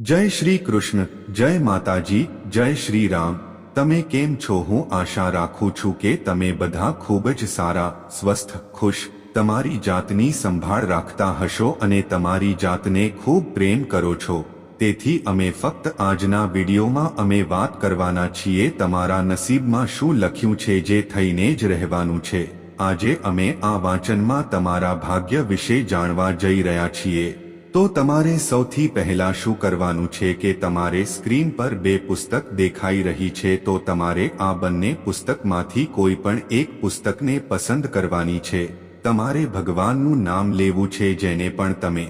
જય શ્રી કૃષ્ણ, જય માતાજી, જય શ્રી રામ. તમે કેમ છો? હું આશા રાખું છું કે તમે બધા ખૂબ જ સારા, સ્વસ્થ, ખુશ, તમારી જાતની સંભાળ રાખતા હશો અને તમારી જાતને ખૂબ પ્રેમ કરો છો. તેથી અમે ફક્ત આજના વિડીયોમાં અમે વાત કરવાના છીએ તમારા નસીબમાં શું લખ્યું છે જે થઈને જ રહેવાનું છે. આજે અમે આ વાંચનમાં તમારા ભાગ્ય વિશે જાણવા જઈ રહ્યા છીએ. તો તમારે સૌથી પહેલા શું કરવાનું છે કે તમારે સ્ક્રીન પર બે પુસ્તક દેખાઈ રહી છે તો તમારે આ બંને પુસ્તકમાંથી કોઈ પણ એક પુસ્તકને પસંદ કરવાની છે. તમારે ભગવાનનું નામ લેવું છે જેને પણ તમે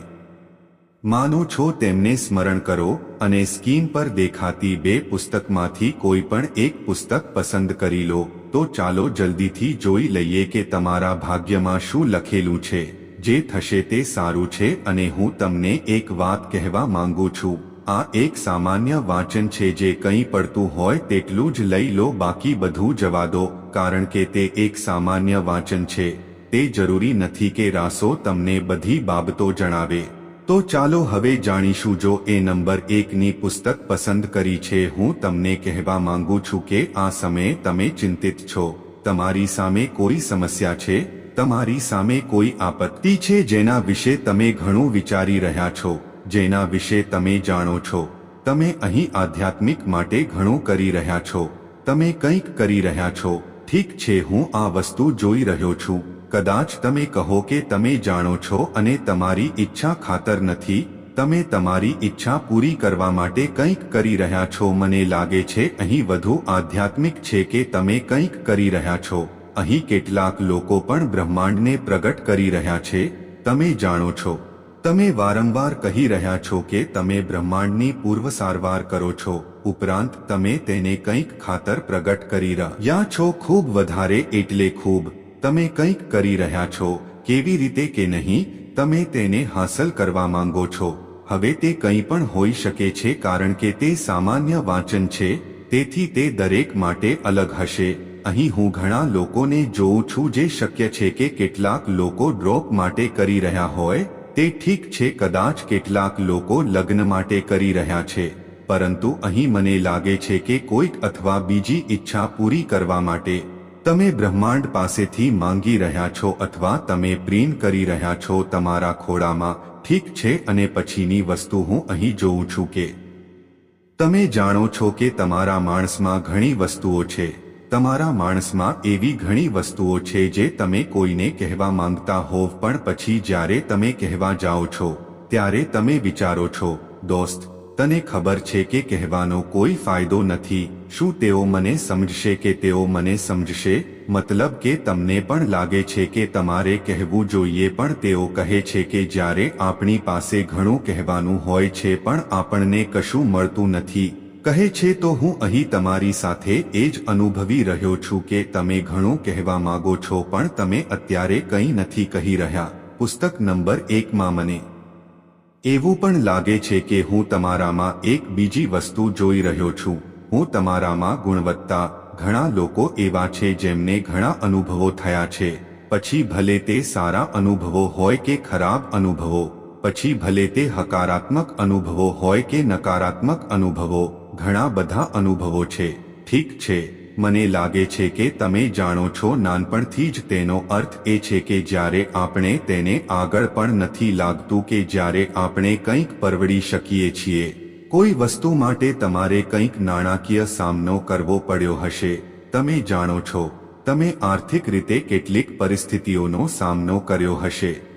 માનો છો તેમને સ્મરણ કરો અને સ્ક્રીન પર દેખાતી બે પુસ્તકમાંથી કોઈ પણ એક પુસ્તક પસંદ કરી લો. તો ચાલો જલ્દીથી જોઈ લઈએ કે તમારા ભાગ્યમાં શું લખેલું છે. જે થશે તે સારું છે અને હું તમને એક વાત કહેવા માંગુ છું. આ એક સામાન્ય વાંચન છે જે કંઈ પડતું હોય તેટલું જ લઈ લો, બાકી બધું જવા દો, કારણ કે તે એક સામાન્ય વાંચન છે. તે જરૂરી નથી કે રાસો તમને બધી બાબતો જણાવે. તો ચાલો હવે જાણીશું જો એ નંબર એકની પુસ્તક પસંદ કરી છે, હું તમને કહેવા માંગુ છું કે આ સમયે તમે ચિંતિત છો. તમારી સામે કોઈ સમસ્યા છે? તમારી સામે કોઈ આપત્તિ છે જેના વિશે તમે ઘણું વિચારી રહ્યા છો, જેના વિશે તમે જાણો છો. તમે અહીં આધ્યાત્મિક માટે ઘણું કરી રહ્યા છો. તમે કંઈક કરી રહ્યા છો. ઠીક છે, હું આ વસ્તુ જોઈ રહ્યો છું. કદાચ તમે કહો કે તમે જાણો છો અને તમારી ઈચ્છા ખાતર નથી. તમે તમારી ઈચ્છા પૂરી કરવા માટે કંઈક કરી રહ્યા છો. મને લાગે છે, અહીં વધુ આધ્યાત્મિક છે કે તમે કંઈક કરી રહ્યા છો. અહીં કેટલાક લોકો પણ બ્રહ્માંડને પ્રગટ કરી રહ્યા છે, તમે જાણો છો. તમે વારંવાર કહી રહ્યા છો કે તમે બ્રહ્માંડની પૂર્વ સારવાર કરો છો, ઉપરાંત તમે તેને કંઈક ખાતર પ્રગટ કરી રહ્યા છો ખૂબ વધારે એટલે ખૂબ. તમે કંઈક કરી રહ્યા છો, કેવી રીતે કે નહીં, તમે તેને હાંસલ કરવા માંગો છો. હવે તે કંઈ પણ હોઈ શકે છે કારણ કે તે સામાન્ય વાંચન છે, તેથી તે દરેક માટે અલગ હશે. અહીં હું ઘણા લોકોને જોઉં છું જે શક્ય છે કે કેટલાક લોકો ડ્રોપ માટે કરી રહ્યા હોય, તે ઠીક છે કદાચ કેટલાક લોકો લગ્ન માટે કરી રહ્યા છે. પરંતુ અહીં મને લાગે છે કે કોઈક અથવા બીજી ઈચ્છા પૂરી કરવા માટે, તમે બ્રહ્માંડ પાસેથી માંગી રહ્યા છો અથવા તમે પ્રેમ કરી રહ્યા છો તમારા ખોળામાં, ઠીક છે અને પછીની વસ્તુ હું અહીં જોઉં છું કે, તમે જાણો છો કે તમારા માણસમાં ઘણી વસ્તુઓ છે. તમારા માણસમાં એવી ઘણી વસ્તુઓ છે જે તમે કોઈને કહેવા માંગતા હોવ, પણ પછી જ્યારે તમે કહેવા જાઓ છો, ત્યારે તમે વિચારો છો, દોસ્ત, તને ખબર છે કે કહેવાનો કોઈ ફાયદો નથી, શું તેઓ મને સમજશે કે તેઓ મને સમજશે? મતલબ કે તમને પણ લાગે છે કે તમારે કહેવું જોઈએ, પણ તેઓ કહે છે કે જ્યારે આપણી પાસે ઘણું કહેવાનું હોય છે, પણ આપણને કશું મળતું નથી. કહે છે, તો હું અહીં તમારી સાથે એ જ અનુભવી રહ્યો છું કે તમે ઘણું કહેવા માગો છો, પણ તમે અત્યારે કંઈ નથી કહી રહ્યા. પુસ્તક નંબર એકમાં મને એવું પણ લાગે છે કે હું તમારામાં એક બીજી વસ્તુ જોઈ રહ્યો છું. હું તમારામાં ગુણવત્તા, ઘણા લોકો એવા છે જેમને ઘણા અનુભવો થયા છે. પછી ભલે તે સારા અનુભવો હોય કે ખરાબ અનુભવો, પછી ભલે તે હકારાત્મક અનુભવો હોય કે નકારાત્મક અનુભવો ઘણા બધા અનુભવો છે. ઠીક છે. મને લાગે છે કે તમે જાણો છો, નાનપણથી જ તેનો અર્થ એ છે કે જ્યારે આપણે તેને આગળ પણ નથી લાગતું કે જ્યારે આપણે કંઈક પરવડી શકીએ છીએ. કોઈ વસ્તુ માટે તમારે કંઈક નાણાકીય સામનો કરવો પડ્યો હશે. તમે જાણો છો. તમે આર્થિક રીતે કેટલીક પરિસ્થિતિઓનો સામનો કર્યો હશે.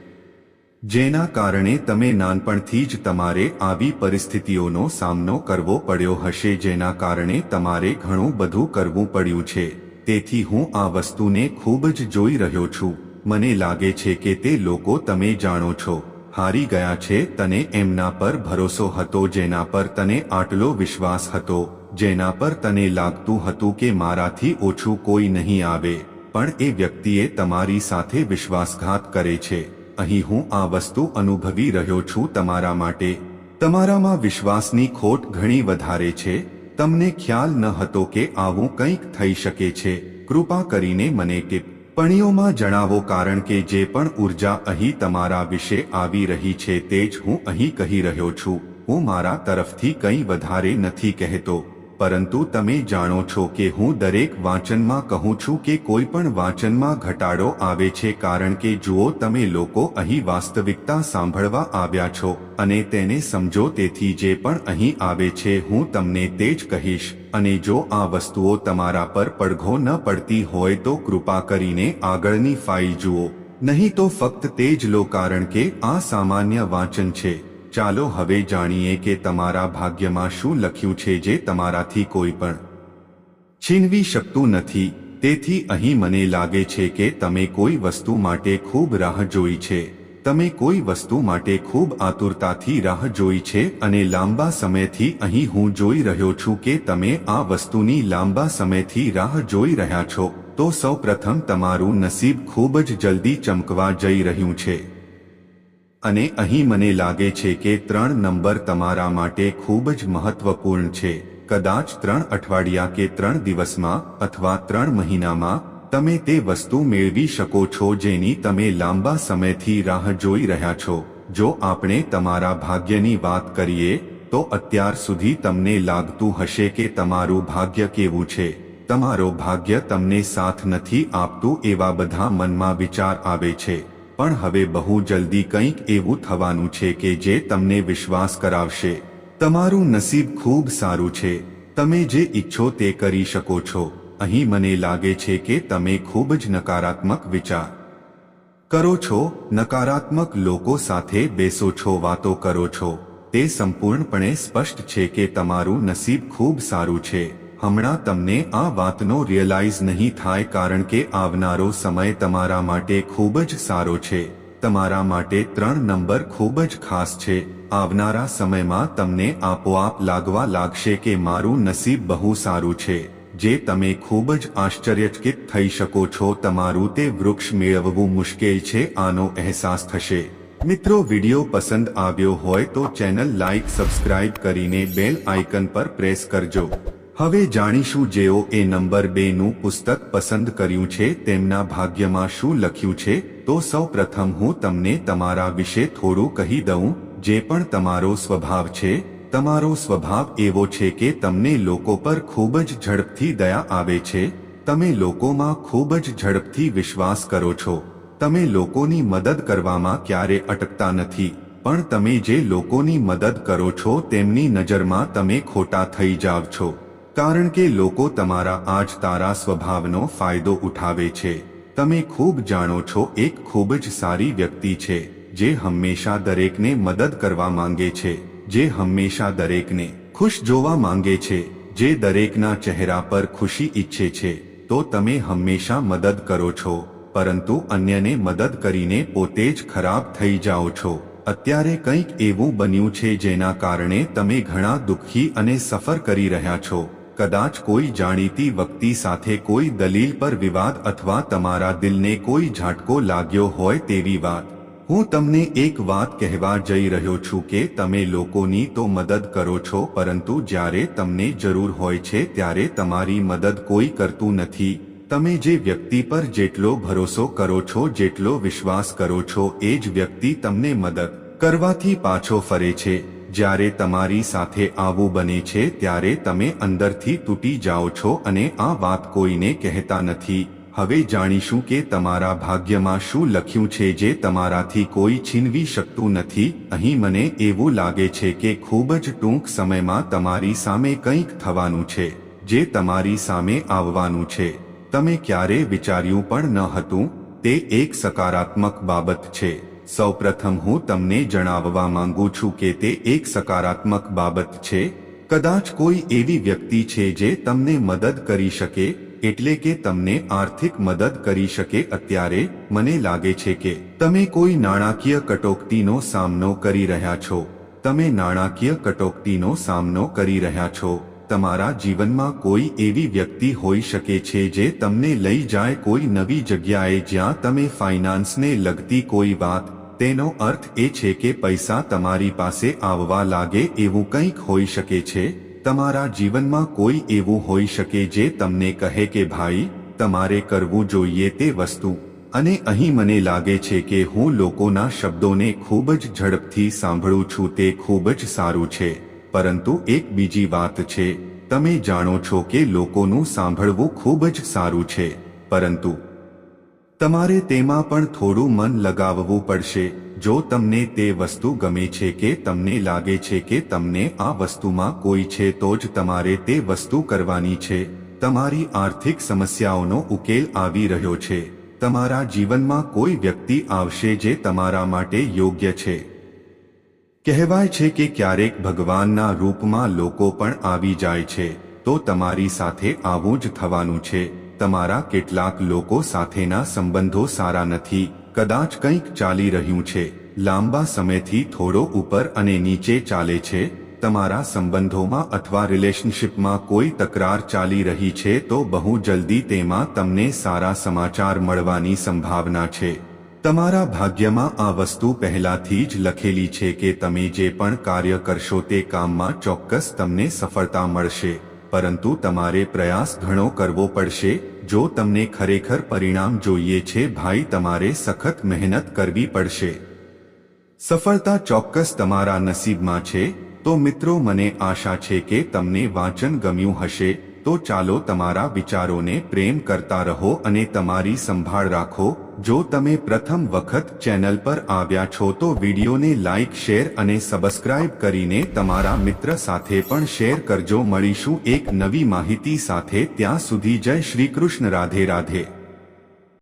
જેના કારણે તમે નાનપણથી જ તમારે આવી પરિસ્થિતિઓનો સામનો કરવો પડ્યો હશે, જેના કારણે તમારે ઘણું બધું કરવું પડ્યું છે. તેથી હું આ વસ્તુને ખૂબ જ જોઈ રહ્યો છું. મને લાગે છે કે તે લોકો તમે જાણો છો. હારી ગયા છે, તને એમના પર ભરોસો હતો, જેના પર તને આટલો વિશ્વાસ હતો, જેના પર તને લાગતું હતું કે મારાથી ઓછું કોઈ નહીં આવે. પણ એ વ્યક્તિએ તમારી સાથે વિશ્વાસઘાત કરે છે. અહીં હું આ વસ્તુ અનુભવી રહ્યો છું તમારા માટે. તમારામાં વિશ્વાસની ખોટ ઘણી વધારે છે. તમને ખ્યાલ ન હતો કે આવું કંઈક થઈ શકે છે. કૃપા કરીને મને ટિપ્પણીઓમાં જણાવો કારણ કે જે પણ ઊર્જા અહીં તમારા વિશે આવી રહી છે તે જ હું અહીં કહી રહ્યો છું. હું મારા તરફથી કંઈ વધારે નથી કહેતો. પરંતુ તમે જાણો છો કે હું દરેક વાંચનમાં કહું છું કે કોઈ પણ વાંચનમાં ઘટાડો આવે છે કારણ કે જુઓ તમે લોકો અહીં વાસ્તવિકતા સાંભળવા આવ્યા છો અને તેને સમજો તેથી જે પણ અહીં આવે છે હું તમને તે જ કહીશ. અને જો આ વસ્તુઓ તમારા પર પડઘો ન પડતી હોય તો કૃપા કરીને આગળની ફાઇલ જુઓ. નહીં તો ફક્ત તે જ લો કારણ કે આ સામાન્ય વાંચન છે. ચાલો હવે જાણીએ કે તમારા ભાગ્યમાં શું લખ્યું છે જે તમારાથી કોઈ પણ છીનવી શકતું નથી. તેથી અહીં મને લાગે છે કે તમે કોઈ વસ્તુ માટે ખૂબ રાહ જોઈ છે. તમે કોઈ વસ્તુ માટે ખૂબ આતુરતાથી રાહ જોઈ છે અને લાંબા સમયથી અહીં હું જોઈ રહ્યો છું કે તમે આ વસ્તુની લાંબા સમયથી રાહ જોઈ રહ્યા છો. તો સૌપ્રથમ તમારું નસીબ ખૂબ જ જલ્દી ચમકવા જઈ રહ્યું છે. અને અહીં મને લાગે છે કે ત્રણ નંબર તમારા માટે ખૂબ જ મહત્વપૂર્ણ છે. કદાચ ત્રણ અઠવાડિયા કે ત્રણ દિવસમાં અથવા ત્રણ મહિનામાં તમે તે વસ્તુ મેળવી શકો છો જેની તમે લાંબા સમયથી રાહ જોઈ રહ્યા છો. જો આપણે તમારા ભાગ્યની વાત કરીએ, તો અત્યાર સુધી તમને લાગતું હશે કે તમારું ભાગ્ય કેવું છે. તમારો ભાગ્ય તમને સાથ નથી આપતું એવા બધા મનમાં વિચાર આવે છે. પણ હવે બહુ જલ્દી કંઈક એવું થવાનું છે કે જે તમને વિશ્વાસ કરાવશે. તમારું નસીબ ખૂબ સારું છે. તમે જે ઈચ્છો તે કરી શકો છો. અહીં મને લાગે છે કે તમે ખૂબ જ નકારાત્મક વિચાર કરો છો. નકારાત્મક લોકો સાથે બેસો છો, વાતો કરો છો. તે સંપૂર્ણપણે સ્પષ્ટ છે કે તમારું નસીબ ખૂબ સારું છે. હમણાં તમને આ વાતનો રિયલાઇઝ નહીં થાય કારણ કે આવનારો સમય તમારા માટે ખૂબ જ સારો છે. તમારા માટે ત્રણ નંબર ખૂબ જ ખાસ છે. આવનારા સમયમાં તમને આપોઆપ લાગવા લાગશે કે મારું નસીબ બહુ સારું છે. જે તમે ખૂબ જ આશ્ચર્યચકિત થઈ શકો છો, તમારું તે વૃક્ષ મેળવવું મુશ્કેલ છે, આનો અહેસાસ થશે. મિત્રો, વિડિયો પસંદ આવ્યો હોય તો ચેનલ લાઇક સબસ્ક્રાઇબ કરીને બેલ આઇકન પર પ્રેસ કરજો. હવે જાણીશું જેઓ એ નંબર બેનું પુસ્તક પસંદ કર્યું છે, તેમના ભાગ્યમાં શું લખ્યું છે, તો સૌ પ્રથમ હું તમને તમારા વિશે થોડું કહી દઉં, જે પણ તમારો સ્વભાવ છે, તમારો સ્વભાવ એવો છે કે તમને લોકો પર ખૂબ જ ઝડપથી દયા આવે છે, તમે લોકોમાં ખૂબ જ ઝડપથી વિશ્વાસ કરો છો, તમે લોકોની મદદ કરવામાં ક્યારે અટકતા નથી, પણ તમે જે લોકોની મદદ કરો છો, તેમની નજરમાં તમે ખોટા થઈ જાવ છો. કારણ કે લોકો તમારા આજ તારા સ્વભાવનો ફાયદો ઉઠાવે છે. તમે ખૂબ જાણો છો, એક ખૂબ જ સારી વ્યક્તિ છે, જે હંમેશા દરેકને મદદ કરવા માંગે છે, જે હંમેશા દરેકને ખુશ જોવા માંગે છે, જે દરેકના ચહેરા પર ખુશી ઈચ્છે છે, તો તમે હંમેશા મદદ કરો છો, પરંતુ અન્યને મદદ કરીને પોતે જ ખરાબ થઈ જાઓ છો. અત્યારે કંઈક એવું બન્યું છે જેના કારણે તમે ઘણા દુઃખી અને સફર કરી રહ્યા છો. કદાચ કોઈ જાણીતી વ્યક્તિ સાથે કોઈ દલીલ પર વિવાદ અથવા તમારા દિલને કોઈ ઝાટકો લાગ્યો હોય તેવી વાત. હું તમને એક વાત કહેવા જઈ રહ્યો છું કે તમે લોકોની તો મદદ કરો છો, પરંતુ જ્યારે તમને જરૂર હોય છે ત્યારે તમારી મદદ કોઈ કરતું નથી. તમે જે વ્યક્તિ પર જેટલો ભરોસો કરો છો, જેટલો વિશ્વાસ કરો છો, એ જ વ્યક્તિ તમને મદદ કરવાથી પાછો ફરે છે. જ્યારે તમારી સાથે આવું બને છે ત્યારે તમે અંદરથી તૂટી જાઓ છો અને આ વાત કોઈને કહેતા નથી. હવે જાણીશું કે તમારા ભાગ્યમાં શું લખ્યું છે જે તમારાથી કોઈ છીનવી શકતું નથી. અહીં મને એવું લાગે છે કે ખૂબ જ ટૂંક સમયમાં તમારી સામે કંઈક થવાનું છે, જે તમારી સામે આવવાનું છે. તમે ક્યારે વિચાર્યું પણ ન હતું. તે એક સકારાત્મક બાબત છે. સૌપ્રથમ હું તમને જણાવવા માંગુ છું કે તે એક સકારાત્મક બાબત છે. કદાચ કોઈ એવી વ્યક્તિ છે જે તમને મદદ કરી શકે, એટલે કે તમને આર્થિક મદદ કરી શકે. અત્યારે, મને લાગે છે કે, તમે કોઈ નાણાકીય કટોકટીનો સામનો કરી રહ્યા છો. તમે નાણાકીય કટોકટીનો સામનો કરી રહ્યા છો. તમારા જીવનમાં કોઈ એવી વ્યક્તિ હોઈ શકે છે જે તમને લઈ જાય કોઈ નવી જગ્યાએ જ્યાં તમે ફાઇનાન્સને લગતી કોઈ વાત? તેનો અર્થ એ છે કે પૈસા તમારી પાસે આવવા લાગે એવું કંઈક હોઈ શકે છે. તમારા જીવનમાં કોઈ એવું હોઈ શકે જે તમને કહે કે, ભાઈ, તમારે કરવું જોઈએ તે વસ્તુ. અને અહીં મને લાગે છે કે હું લોકોના શબ્દોને ખૂબ જ ઝડપથી સાંભળું છું, તે ખૂબ જ સારું છે. પરંતુ એક બીજી વાત છે, તમે જાણો છો કે લોકોનું સાંભળવું ખૂબ જ સારું છે, પરંતુ તમારે તેમાં પણ થોડું મન લગાવવું પડશે, જો તમને તે વસ્તુ ગમે છે કે તમને લાગે છે કે તમને આ વસ્તુમાં કોઈ છે તો જ તમારે તે વસ્તુ કરવાની છે, તમારી આર્થિક સમસ્યાઓનો ઉકેલ આવી રહ્યો છે, તમારા જીવનમાં કોઈ વ્યક્તિ આવશે જે તમારા માટે યોગ્ય છે. કહેવાય છે કે ક્યારેક ભગવાનના રૂપમાં લોકો પણ આવી જાય છે, તો તમારી સાથે આવું જ થવાનું છે. તમારા કેટલાક લોકો સાથેના સંબંધો સારા નથી, કદાચ કંઈક ચાલી રહ્યું છે. લાંબા સમયથી થોડો ઉપર અને નીચે ચાલે છે. તમારા સંબંધોમાં અથવા રિલેશનશિપમાં કોઈ તકરાર ચાલી રહી છે, તો બહુ જલ્દી તેમાં તમને સારા સમાચાર મળવાની સંભાવના છે. તમારા ભાગ્યમાં આ વસ્તુ પહેલાથી જ લખેલી છે કે તમે જે પણ કાર્ય કરશો તે કામમાં ચોક્કસ તમને સફળતા મળશે, પરંતુ તમારે પ્રયાસ ઘણો કરવો પડશે, જો તમને ખરેખર પરિણામ જોઈએ છે ભાઈ તમારે સખત મહેનત કરવી પડશે. સફળતા ચોક્કસ તમારા નસીબમાં છે, તો મિત્રો મને આશા છે કે તમને વાંચન ગમ્યું હશે, તો ચાલો તમારા વિચારોને પ્રેમ કરતા રહો અને તમારી સંભાળ રાખો જો તમે પ્રથમ વખત ચેનલ પર આવ્યા છો તો વિડીયોને લાઇક શેર અને સબસ્ક્રાઇબ કરીને તમારા મિત્ર સાથે પણ શેર કરજો. મળીશું એક નવી માહિતી સાથે. ત્યાં સુધી જય શ્રી કૃષ્ણ. રાધે રાધે.